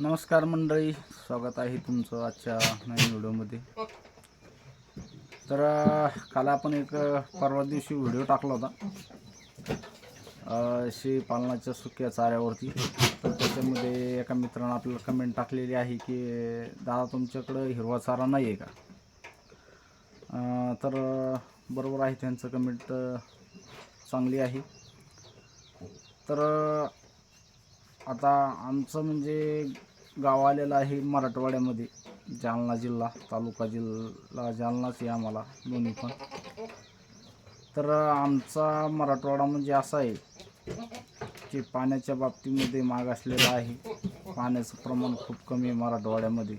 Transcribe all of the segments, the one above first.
नमस्कार मंडळी स्वागत आहे तुमचं आजच्या नवीन व्हिडिओमध्ये. तर काल आपण एक परवा दिवशी व्हिडिओ टाकला होता. अं, पालनाच्या सुक्या चाऱ्यावरती. तर त्याच्यामध्ये एका मित्रानं आपल्याला कमेंट टाकलेली आहे की दादा तुमच्याकडं हिरवा चारा नाही आहे का तर बरोबर आहे त्यांचं कमेंट चांगली आहे. तर आता आमचं म्हणजे गाव आलेलं आहे मराठवाड्यामध्ये. जालना जिल्हा तालुका जिल्हा जालनाच आहे आम्हाला दोन्ही पण. तर आमचा मराठवाडा म्हणजे असा आहे की पाण्याच्या बाबतीमध्ये मागासलेला आहे. पाण्याचं प्रमाण खूप कमी आहे मराठवाड्यामध्ये.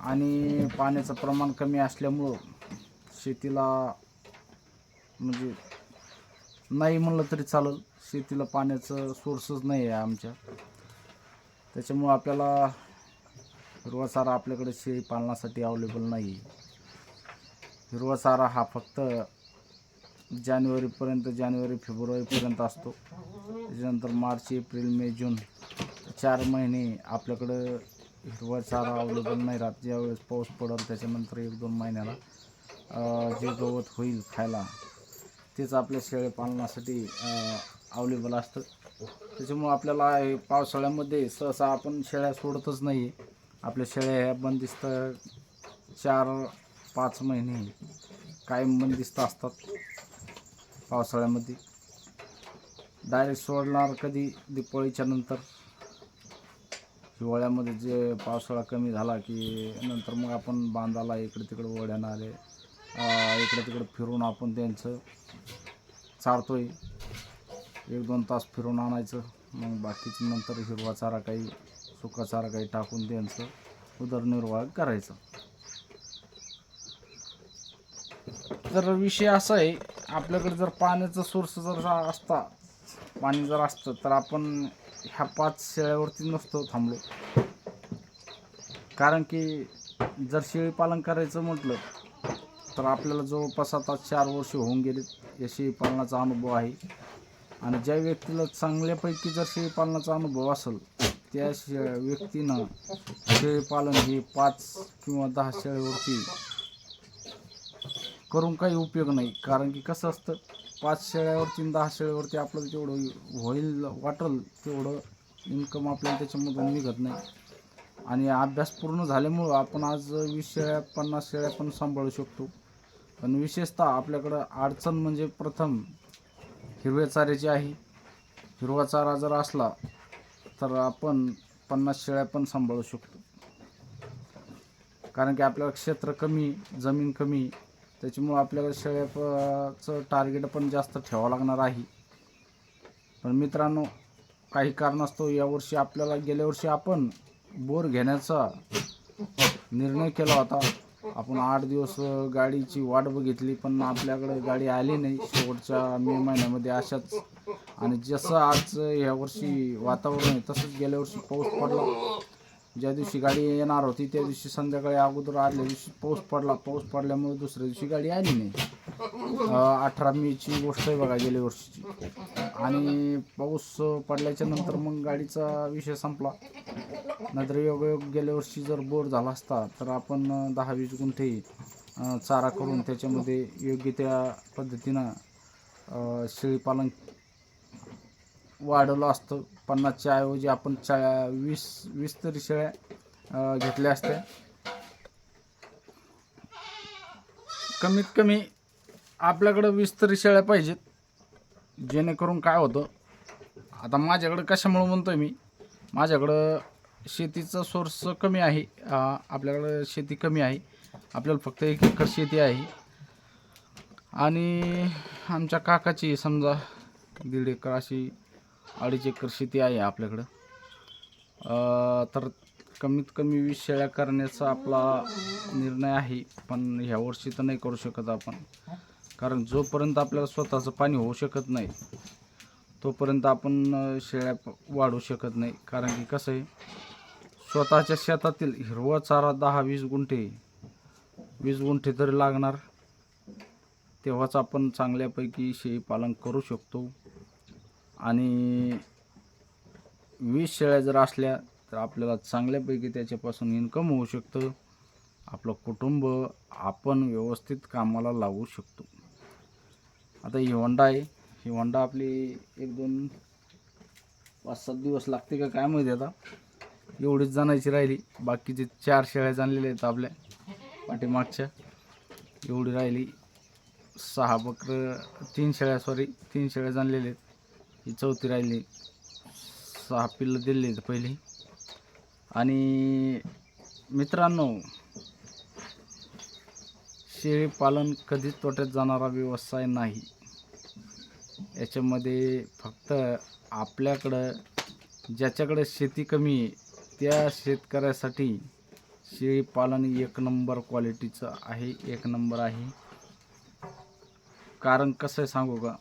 आणि पाण्याचं प्रमाण कमी असल्यामुळं शेतीला म्हणजे नाही म्हणलं तरी चालेल. शेतीला पाण्याचं सोर्सच नाही आहे आमच्या. त्याच्यामुळं आपल्याला हिरवा चारा आपल्याकडे शेळी पालनासाठी अवेलेबल नाही. हिरवा चारा हा फक्त जानेवारीपर्यंत जानेवारी फेब्रुवारीपर्यंत असतो. त्याच्यानंतर मार्च एप्रिल मे जून चार महिने आपल्याकडं हिरवा चारा अवेलेबल नाही राहत. ज्यावेळेस पाऊस पडेल त्याच्यानंतर एक दोन महिन्याला जे गवत होईल खायला तेच आपल्या शेळ्या पालनासाठी अवेलेबल असतं. त्याच्यामुळं आपल्याला पावसाळ्यामध्ये सहसा आपण शेळ्या सोडतच नाही. आपल्या शेळ्या ह्या बंदिस्त चार पाच महिने कायम बंदिस्त असतात पावसाळ्यामध्ये. डायरेक्ट सोडणार कधी? दिपाळीच्या नंतर. हिवाळ्यामध्ये जे पावसाळा कमी झाला की नंतर मग आपण बांधाला इकडे तिकडे ओढ्यानं आले इकडे तिकडे फिरून आपण त्यांचं चारतोय. एक दोन तास फिरून आणायचं. मग बाकीचं नंतर हिरवा चारा काही सुका चारा काही टाकून त्यांचं उदरनिर्वाह करायचं. तर विषय असा आहे आपल्याकडे जर पाण्याचा सोर्स जर असता पाणी जर असतं तर आपण ह्या पाच शेळ्यावरती नसतो थांबलो. कारण की जर शेळीपालन करायचं म्हटलं तर आपल्याला जवळपास आता चार वर्ष होऊन गेलेत. या शेळीपालनाचा अनुभव आहे. आणि ज्या व्यक्तीला चांगल्यापैकी जर शेळीपालनाचा अनुभव असेल त्या शे व्यक्तीनं शेळीपालन हे पाच किंवा दहा शेळीवरती करून काही उपयोग नाही. कारण की कसं असतं पाच शेळ्यावरती दहा शेळ्यावरती आपलं जेवढं होईल वाटेल तेवढं इन्कम आपल्याला त्याच्यामधून निघत नाही. आणि अभ्यास पूर्ण झाल्यामुळं आपण आज वीस शेळ्या पन्नास शेळ्या पण सांभाळू शकतो. पण विशेषतः आपल्याकडं अडचण म्हणजे प्रथम हिरव्या चाऱ्याची आहे हिरवा चारा जर असला तर आपण पन्नास शेळ्या पण सांभाळू शकतो. कारण की आपल्याला क्षेत्र कमी जमीन कमी त्याच्यामुळं आपल्याला शेळ्याचं टार्गेट पण जास्त ठेवावं लागणार आहे. पण मित्रांनो काही कारणास्तव यावर्षी आपल्याला गेल्या वर्षी आपण बोर घेण्याचा निर्णय केला होता. आपण आठ दिवस गाडीची वाट बघितली पण आपल्याकडे गाडी आली नाही शेवटच्या मे महिन्यामध्ये अशाच. आणि जसं आज ह्या वर्षी वातावरण आहे तसंच गेल्या वर्षी पाऊस पडला. ज्या दिवशी गाडी येणार होती त्या दिवशी संध्याकाळी अगोदर आदल्या दिवशी पाऊस पडला. पाऊस पडल्यामुळे दुसऱ्या दिवशी गाडी आली नाही. अठरा मेची गोष्ट आहे बघा गेल्या वर्षीची. आणि पाऊस पडल्याच्या नंतर मग गाडीचा विषय संपला. नाहीतर योगायोग गेल्या वर्षी जर बोर झाला असता तर आपण दहा वीस गुंठे चारा करून त्याच्यामध्ये योग्य त्या पद्धतीनं शेळीपालन वाढवलं असतं. पन्नासच्या ऐवजी आपण चा वीस वीस तरी शेळ्या घेतल्या असत्या. कमीत कमी आपल्याकडं वीस तरी शेळ्या पाहिजेत. जेणेकरून काय होतं आता माझ्याकडं कशामुळं म्हणतोय मी माझ्याकडं शेतीचा सोर्स कमी आहे. आपल्याकडं शेती कमी आहे. आपल्याला फक्त एक एकर शेती आहे. आणि आमच्या काकाची समजा दीड एकर अशी अडीच एकर शेती आहे आपल्याकडं. तर कमीत कमी वीस शेळ्या करण्याचा आपला निर्णय आहे पण ह्या वर्षी तर नाही करू शकत आपण. कारण जोपर्यंत आपल्याला स्वतःचं पाणी होऊ शकत नाही तोपर्यंत आपण शेळ्या वाढू शकत नाही. कारण की कसं आहे स्वतःच्या शेतातील हिरवा चारा दहा वीस गुंठे वीस गुंठे तरी लागणार तेव्हाच आपण चांगल्यापैकी शेळीपालन करू शकतो. आणि वीस शेळ्या जर असल्या तर आपल्याला चांगल्यापैकी त्याच्यापासून इन्कम होऊ शकतं. आपलं कुटुंब आपण व्यवस्थित कामाला लावू शकतो. आता ही होंडा आहे. ही होंडा आपली एक दोन पाच सात दिवस लागते का काय माहिती आता. एवढीच जाणायची राहिली. बाकीचे चार शेळ्या जाणलेल्या आहेत आपल्या पाठीमागच्या. एवढी राहिली. सहा बकरं तीन शेळ्या सॉरी तीन शेळ्या जाणलेल्या आहेत. ही चौथी राहिली. सहा पिल्लं दिलेली आहेत पहिली. आणि मित्रांनो शेळीपालन कधीच तोट्यात जाणारा व्यवसाय नाही. याच्यामध्ये फक्त आपल्याकडं ज्याच्याकडे शेती कमी आहे त्या शेतकऱ्यासाठी शेळीपालन एक नंबर क्वालिटीचं आहे एक नंबर आहे. कारण कसं आहे सांगू का?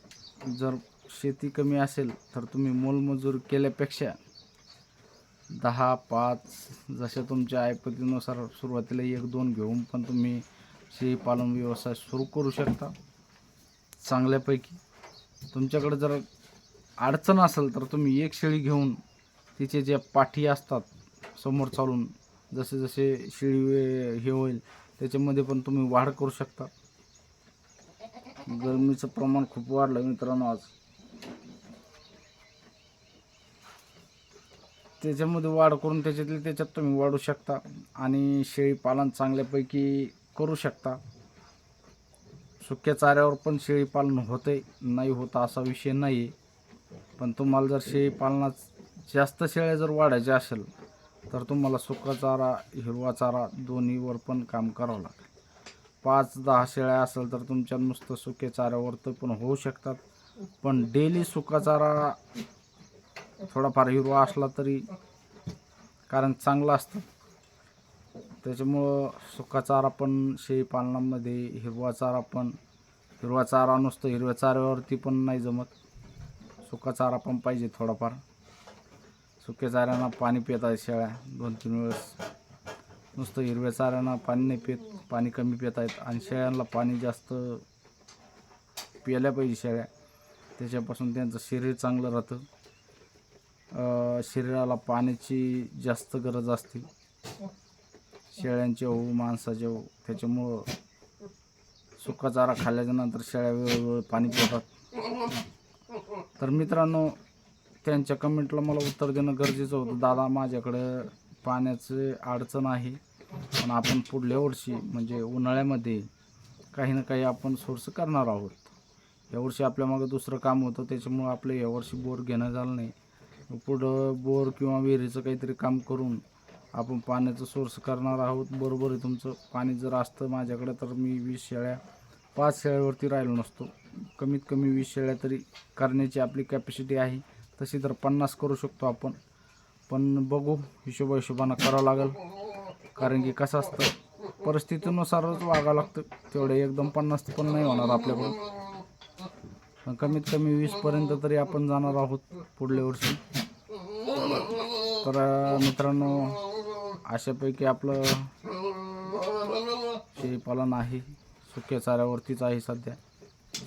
जर शेती कमी असेल तर तुम्ही मोलमजूर केल्यापेक्षा दहा पाच जशा तुमच्या ऐपतीनुसार सुरुवातीला एक दोन घेऊन पण तुम्ही शेळीपालन व्यवसाय सुरू करू शकता. चांगल्यापैकी. तुमच्याकडे जर अडचण असेल तर तुम्ही एक शेळी घेऊन तिचे जे पाठी असतात समोर चालून जसे जसे शेळी हे होईल त्याच्यामध्ये पण तुम्ही वाढ करू शकता. गरमीचं प्रमाण खूप वाढलं मित्रांनो आज. त्याच्यामध्ये वाढ करून त्याच्यातले त्याच्यात तुम्ही वाढू शकता आणि शेळीपालन चांगल्यापैकी करू शकता. सुक्या चाऱ्यावर पण शेळीपालन होते नाही होत असा विषय नाही आहे पण तुम्हाला जर शेळीपालनात जास्त शेळ्या जर वाढायच्या असेल तर तुम्हाला सुका चारा हिरवा चारा दोन्हीवर पण काम करावं लागेल. पाच दहा शेळ्या असेल तर तुमच्या नुसतं सुक्या चाऱ्यावर तर पण होऊ शकतात. पण डेली सुका चारा थोडाफार हिरवा असला तरी कारण चांगला असतं. त्याच्यामुळं सुका चारा पण शेळी पालनामध्ये हिरवा चारा पण हिरवा चारा नुसतं हिरव्या चाऱ्यावरती पण नाही जमत. सुका चारा पण पाहिजे थोडाफार. सुक्या चाऱ्यांना पाणी पित आहेत शेळ्या. दोन तीन वेळेस नुसतं हिरव्या चाऱ्यांना पाणी नाही पित पाणी कमी पित आहेत आणि शेळ्यांना पाणी जास्त प्यायला पाहिजे शेळ्या. त्याच्यापासून त्यांचं शरीर चांगलं राहतं. शरीराला पाण्याची जास्त गरज असते. शेळ्यांचे हो माणसाचे हो त्याच्यामुळं सुका चारा खाल्ल्याच्यानंतर शेळ्या वेळोवेळी पाणी पितात. तर मित्रांनो त्यांच्या कमेंटला मला उत्तर देणं गरजेचं होतं. दादा माझ्याकडं पाण्याचे अडचण आहे पण आपण पुढल्या वर्षी म्हणजे उन्हाळ्यामध्ये काही ना काही आपण सोर्स करणार आहोत. यावर्षी आपल्या मागं दुसरं काम होतं त्याच्यामुळं आपलं यावर्षी बोर घेणं झालं नाही. पुढं बोर किंवा विहिरीचं काहीतरी काम करून आपण पाण्याचं सोर्स करणार आहोत. बरोबर आहे तुमचं. पाणी जर असतं माझ्याकडे तर मी वीस शेळ्या पाच शेळ्यावरती राहिलो नसतो. कमीत कमी वीस शेळ्या तरी करण्याची आपली कॅपॅसिटी आहे. तशी तर पन्नास करू शकतो आपण. पण बघू हिशोबा हिशोबानं करावं लागेल. कारण की कसं असतं परिस्थितीनुसारच वागावं लागतं. तेवढे एकदम पन्नास पण नाही होणार आपल्याकडून कमीत कमी वीसपर्यंत तरी आपण जाणार आहोत पुढल्या वर्षी. तर मित्रांनो अशापैकी आपलं शेळीपालन आहे. सुक्या चाऱ्यावरतीच आहे सध्या.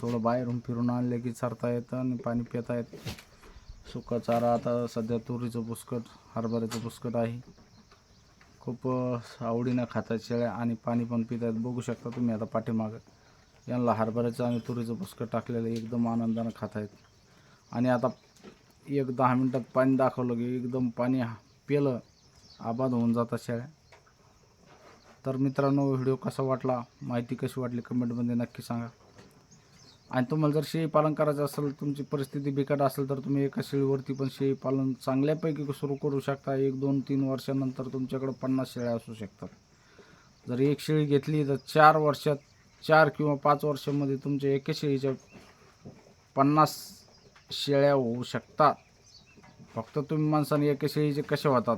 थोडं बाहेरून फिरून आणलं की चरता येतं आणि पाणी पिता येतं. सुका चारा आता सध्या तुरीचं बुसकट हरभऱ्याचं बुसकट आहे. खूप आवडीनं खातात शेळ्या आणि पाणी पण पितात. बघू शकता तुम्ही आता पाठीमागं. यांना हरभऱ्याचं आणि तुरीचं भुसकं टाकलेलं एकदम आनंदानं खात आहेत. आणि आता एक दहा मिनटात पाणी दाखवलं की एकदम पाणी हा- आबाद होऊन जातात शेळ्या तर मित्रांनो व्हिडिओ कसा वाटला? माहिती कशी वाटली? कमेंटमध्ये नक्की सांगा. आणि तुम्हाला जर शेळी पालन करायचं असेल तुमची परिस्थिती बिकट असेल तर तुम्ही एका शेळीवरती पण शेळी पालन चांगल्यापैकी सुरू करू शकता. एक दोन तीन वर्षानंतर तुमच्याकडं पन्नास शेळ्या असू शकतात. जर एक शेळी घेतली तर चार वर्षात चार किंवा पाच वर्षामध्ये तुमच्या एका शेळीच्या पन्नास शेळ्या होऊ शकतात. फक्त तुम्ही माणसाने एका शेळीचे कसे होतात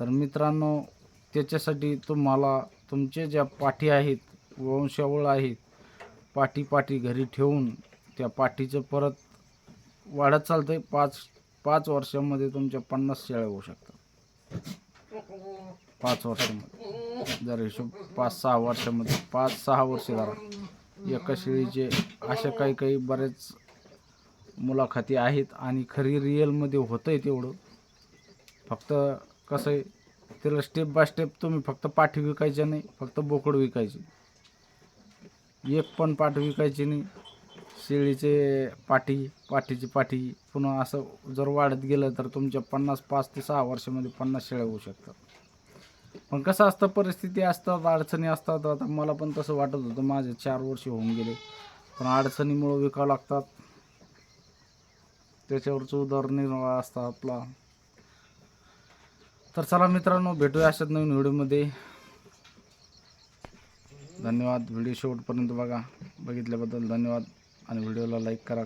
तर मित्रांनो त्याच्यासाठी तुम्हाला तुमचे ज्या पाठी आहेत वंशावळ आहेत पाठी पाठी घरी ठेवून त्या पाठीचं परत वाढत चालतंय. पाच पाच वर्षामध्ये तुमच्या पन्नास शेळ्या होऊ शकतात. पाच वर्षामध्ये. जर हिशोब पाच सहा वर्षामध्ये पाच सहा वर्ष झाला एका शेळीचे अशा काही काही बरेच मुलाखती आहेत आणि खरी रिअलमध्ये होतं आहे तेवढं. फक्त कसं आहे त्याला स्टेप बाय स्टेप तुम्ही फक्त पाठी विकायचे नाही फक्त बोकड विकायची. एक पण पाठ विकायची नाही. शेळीचे पाठी पाठीची पाठी पुन्हा असं जर वाढत गेलं तर तुमच्या पन्नास पाच ते सहा वर्षामध्ये पन्नास शेळ्या होऊ शकतात. पण कसं असतं परिस्थिती असतात अडचणी असतात. आता मला पण तसं वाटत होतं. माझे चार वर्ष होऊन गेले. पण अडचणीमुळं विकावं लागतात. त्याच्यावरचं उदरनिर्वाह असता आपला. तर चला मित्रांनो भेटूया अशाच नवीन व्हिडिओमध्ये. धन्यवाद. व्हिडिओ शेवटपर्यंत बघा. बघितल्याबद्दल धन्यवाद. आणि व्हिडिओला लाईक करा.